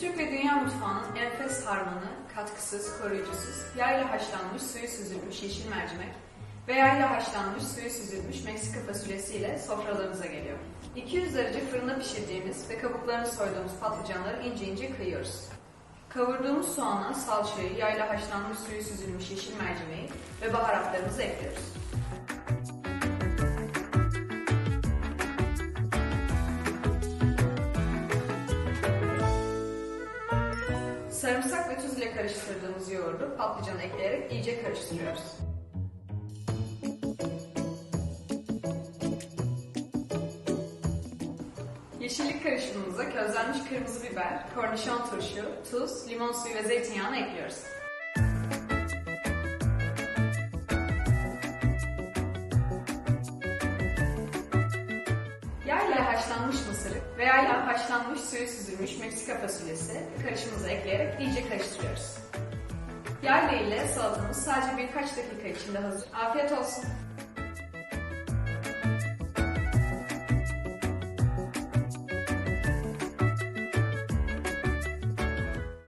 dünya mutfağının enfes harmanı, katkısız, koruyucusuz, yağ haşlanmış, suyu süzülmüş yeşil mercimek ve yağ haşlanmış, suyu süzülmüş Meksika fasulyesiyle sofralarınıza geliyor. 200 derece fırında pişirdiğimiz ve kabuklarını soyduğumuz patlıcanları ince ince kıyıyoruz. Kavurduğumuz soğana, salçayı, yağla haşlanmış, suyu süzülmüş yeşil mercimeği ve baharatlarımızı ekliyoruz. Sarımsak ve tuz ile karıştırdığımız yoğurdu patlıcana ekleyerek iyice karıştırıyoruz. Yeşillik karışımımıza közlenmiş kırmızı biber, kornişon turşu, tuz, limon suyu ve zeytinyağını ekliyoruz. Haşlanmış mısırı veya ile haşlanmış suyu süzülmüş Meksika fasulyesi karışımıza ekleyerek iyice karıştırıyoruz. Yağ ile ile salatamız sadece birkaç dakika içinde hazır. Afiyet olsun.